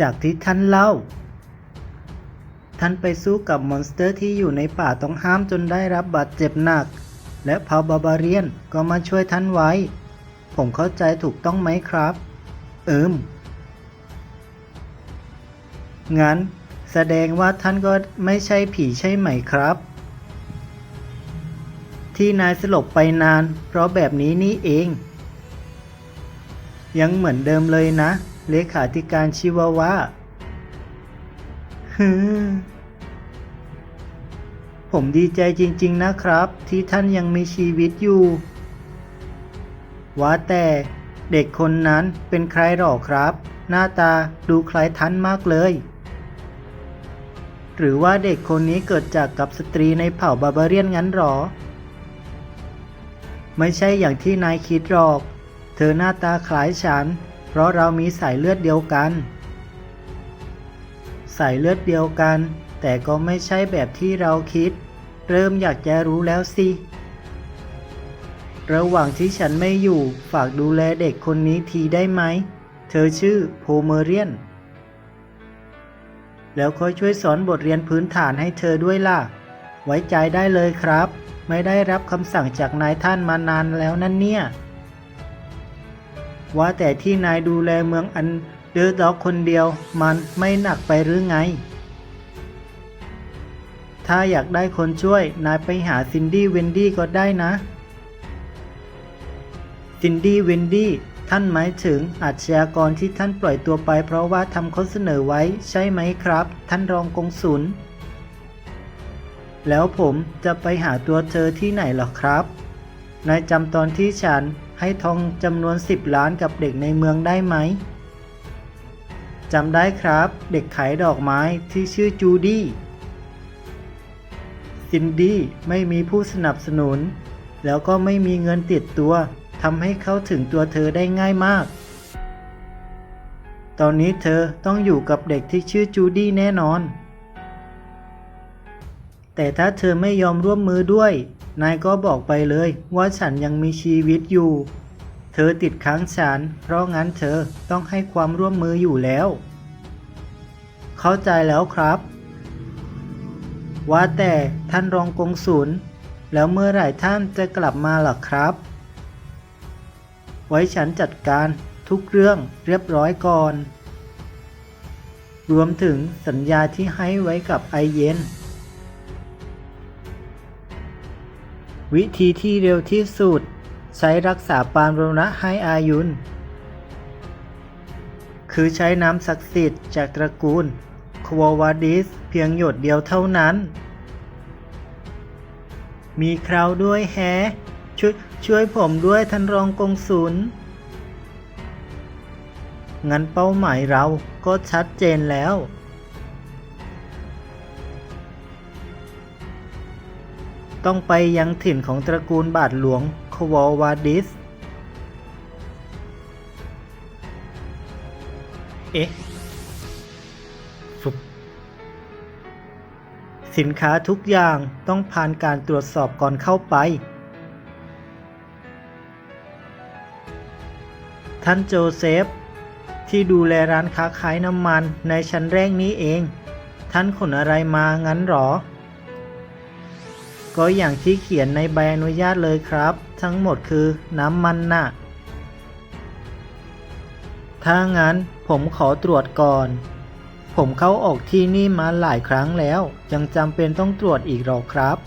จากที่ท่านเล่า ท่านไปสู้กับมอนสเตอร์ที่อยู่ในป่าต้องห้ามจนได้รับบาดเจ็บหนัก และเผ่าบาบาเรียนก็มาช่วยท่านไว้ ผมเข้าใจถูกต้องไหมครับ เอิมงั้นแสดงว่าท่านก็ไม่ใช่ผีใช่ไหมครับ ที่นายสลบไปนาน เพราะแบบนี้นี่เอง ยังเหมือนเดิมเลยนะ เลขาธิการชิวาวาฮึมผมดีใจจริง ๆ นะครับ ที่ท่านยังมีชีวิตอยู่ว่าแต่เด็กคนนั้นเป็นใครหรอครับ หน้าตาดูคล้ายท่านมากเลย หรือว่าเด็กคนนี้เกิดจากกับสตรีในเผ่าบาบาเรียนงั้นหรอ ไม่ใช่อย่างที่นายคิดหรอก เธอหน้าตาคล้ายฉัน เพราะเรามีสายเลือดเดียวกัน สายเลือดเดียวกัน แต่ก็ไม่ใช่แบบที่เราคิด เริ่มอยากจะรู้แล้วสิ ระหว่างที่ฉันไม่อยู่ฝากดูแลเด็กคนนี้ทีได้ไหม เธอชื่อโพเมเรียน แล้วค่อยช่วยสอนบทเรียนพื้นฐานให้เธอด้วยล่ะ ไว้ใจได้เลยครับ ไม่ได้รับคำสั่งจากนายท่านมานานแล้วนั่นเนี่ย ว่าแต่ที่นายดูแลเมืองอันเดอร์ด็อกคนเดียวมันไม่หนักไปหรือไง ถ้าอยากได้คนช่วย นายไปหาซินดี้เวนดี้ก็ได้นะ ซินดี้เวนดี้ท่านหมายถึงอาชญากรที่ท่านปล่อยตัวไปเพราะว่าทำข้อเสนอไว้ใช่ไหมครับ ท่านรองกงสุลแล้วผมจะไปหาตัวเธอที่ไหนหรอครับ นายจำตอนที่ฉัน ให้ทองจำนวน 10 ล้านกับเด็กในเมืองได้ไหมจำได้ครับ เด็กขายดอกไม้ที่ชื่อจูดี้ซินดี้ไม่มีผู้สนับสนุน แล้วก็ไม่มีเงินติดตัวทำให้เข้าถึงตัวเธอได้ง่ายมาก ตอนนี้เธอต้องอยู่กับเด็กที่ชื่อจูดี้แน่นอน แต่ถ้าเธอไม่ยอมร่วมมือด้วย นายก็บอกไปเลยว่าฉันยังมีชีวิตอยู่ เธอติดค้างฉัน เพราะงั้นเธอต้องให้ความร่วมมืออยู่แล้ว เข้าใจแล้วครับ ว่าแต่ท่านรองกงสุลแล้วเมื่อไหร่ท่านจะกลับมาล่ะครับ ไว้ฉันจัดการทุกเรื่องเรียบร้อยก่อน รวมถึงสัญญาที่ให้ไว้กับไอเย็น วิธีที่เร็วที่สุด ใช้รักษาปานรณะให้อายุน คือใช้น้ำศักดิ์สิทธิ์จากตระกูลคววาดิสเพียงหยดเดียวเท่านั้น มีคราวด้วยแฮช่วยช่วยผมด้วยท่านรองกงสุลงั้นเป้าหมายเราก็ชัดเจนแล้ว ต้องไปยังถิ่นของตระกูลบาทหลวงควอวาดิส เอ๊ะฟุบสินค้าทุกอย่างต้องผ่านการตรวจสอบก่อนเข้าไป ท่านโจเซฟ ที่ดูแลร้านค้าขายน้ำมันในชั้นแรกนี้เอง ท่านขนอะไรมางั้นหรอ ก็อย่างที่เขียนในใบอนุญาตเลยครับ ทั้งหมดคือน้ำมันน่ะ ถ้างั้นผมขอตรวจก่อน ผมเข้าออกที่นี่มาหลายครั้งแล้ว ยังจำเป็นต้องตรวจอีกหรอครับ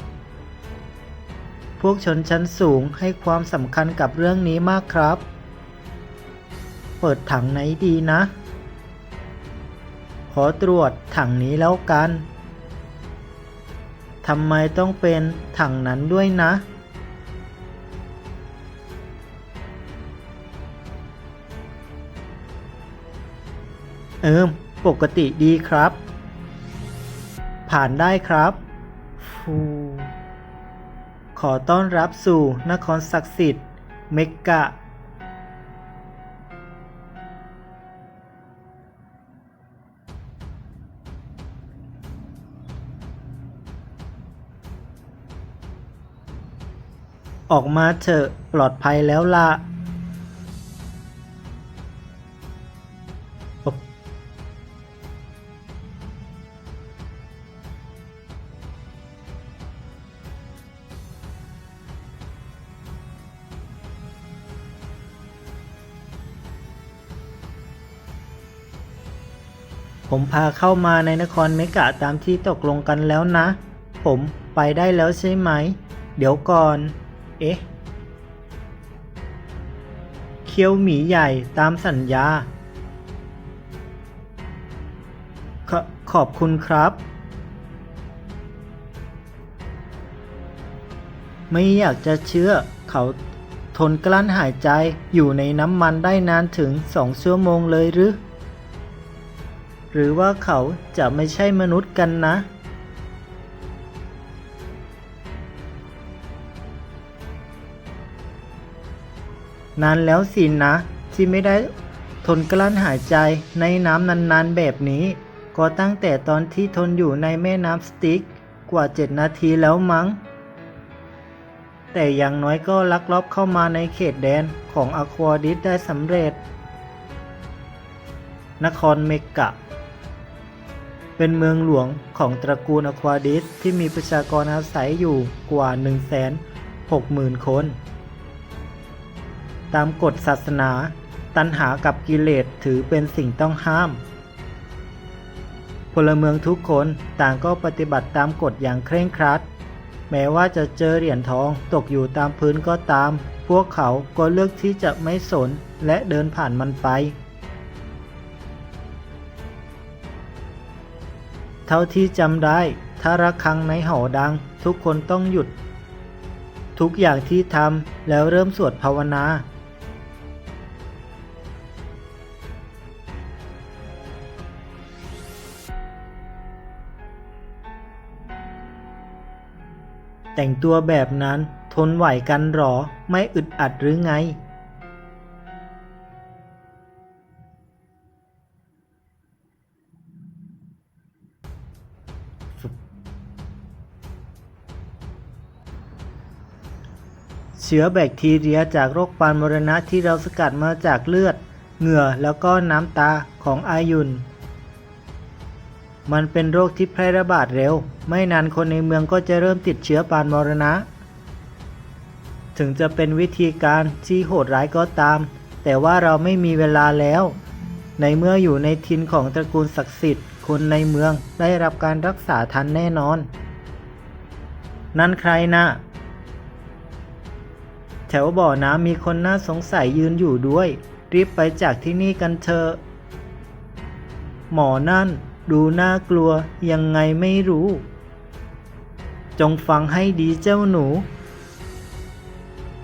พวกชนชั้นสูงให้ความสำคัญกับเรื่องนี้มากครับ เปิดถังไหนดีนะ ขอตรวจถังนี้แล้วกัน ทำไมต้องเป็นถังนั้นด้วยนะ เอิมปกติดีครับ ผ่านได้ครับฟูขอต้อนรับสู่นครศักดิ์สิทธิ์ เมกกะ ออกมาเถอะปลอดภัยแล้วล่ะ ผมพาเข้ามาในนครเมกะตามที่ตกลงกันแล้วนะ ผมไปได้แล้วใช่ไหม เดี๋ยวก่อน เอ๊ะ เคี้ยวหมีใหญ่ตามสัญญาขอขอบคุณครับ ไม่อยากจะเชื่อเขาทนกลั้นหายใจอยู่ในน้ำมันได้นานถึงสองชั่วโมงเลยหรือ หรือว่าเขาจะไม่ใช่มนุษย์กันนะ นานแล้วสินะ ที่ไม่ได้ทนกลั้นหายใจในน้ำนานๆแบบนี้ ก็ตั้งแต่ตอนที่ทนอยู่ในแม่น้ำสติกกว่าเจ็ดนาทีแล้วมั้ง แต่อย่างน้อยก็ลักลอบเข้ามาในเขตแดนของอควาดิสได้สำเร็จ นครเมกะ เป็นเมืองหลวงของตระกูลอควาดิสที่มีประชากรอาศัยอยู่กว่า 160,000 คน ตามกฎศาสนา ตัณหากับกิเลสถือเป็นสิ่งต้องห้าม พลเมืองทุกคนต่างก็ปฏิบัติตามกฎอย่างเคร่งครัด แม้ว่าจะเจอเหรียญทองตกอยู่ตามพื้นก็ตาม พวกเขาก็เลือกที่จะไม่สนและเดินผ่านมันไป เท่าที่จำได้ ถ้าระฆังในหอดัง ทุกคนต้องหยุดทุกอย่างที่ทำแล้วเริ่มสวดภาวนา แต่งตัวแบบนั้นทนไหวกันหรอไม่อึดอัดหรือไง เชื้อแบคทีเรียจากโรคปานมรณะที่เราสกัดมาจากเลือด เหงื่อแล้วก็น้ำตาของอายุน มันเป็นโรคที่แพร่ระบาดเร็ว ไม่นานคนในเมืองก็จะเริ่มติดเชื้อปานมรณะ ถึงจะเป็นวิธีการที่โหดร้ายก็ตาม แต่ว่าเราไม่มีเวลาแล้ว ในเมื่ออยู่ในทินของตระกูลศักดิ์สิทธิ์ คนในเมืองได้รับการรักษาทันแน่นอน นั่นใครนะแถวบ่อน้ำมีคนน่าสงสัยยืนอยู่ด้วย รีบไปจากที่นี่กันเถอะหมอนั่น ดูน่ากลัวยังไงไม่รู้ จงฟังให้ดีเจ้าหนู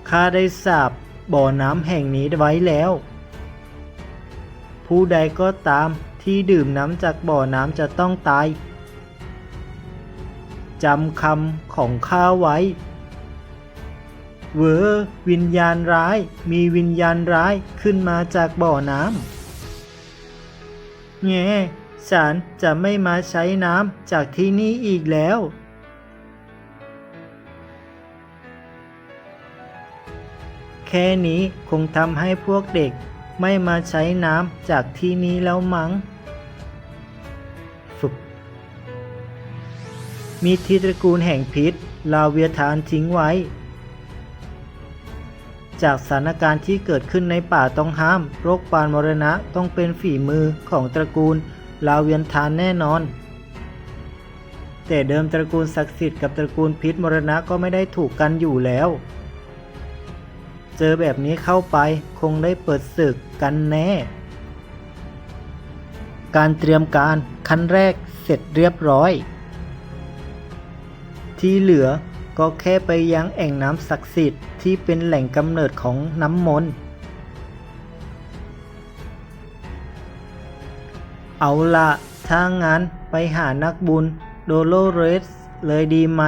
ข้าได้สาบบ่อน้ำแห่งนี้ไว้แล้ว ผู้ใดก็ตามที่ดื่มน้ำจากบ่อน้ำจะต้องตายจำคำของข้าไว้ เวอวิญญาณร้ายมีวิญญาณร้ายขึ้นมาจากบ่อน้ำแง่ ฉันจะไม่มาใช้น้ำจากที่นี่อีกแล้ว แค่นี้คงทำให้พวกเด็กไม่มาใช้น้ำจากที่นี้แล้วมั้งฝึกมีทีตระกูลแห่งพิษ ลาเวียทานทิ้งไว้ จากสถานการณ์ที่เกิดขึ้นในป่าต้องห้าม โรคปานมรณะต้องเป็นฝีมือของตระกูล ลาเวียนทานแน่นอน แต่เดิมตระกูลศักดิ์สิทธิ์กับตระกูลพิษมรณะก็ไม่ได้ถูกกันอยู่แล้ว เจอแบบนี้เข้าไปคงได้เปิดศึกกันแน่ การเตรียมการขั้นแรกเสร็จเรียบร้อย ที่เหลือก็แค่ไปยังแอ่งน้ำศักดิ์สิทธิ์ที่เป็นแหล่งกำเนิดของน้ำมนต์ เอาละถ้างั้นไปหานักบุญโดโลเรสเลยดีไหม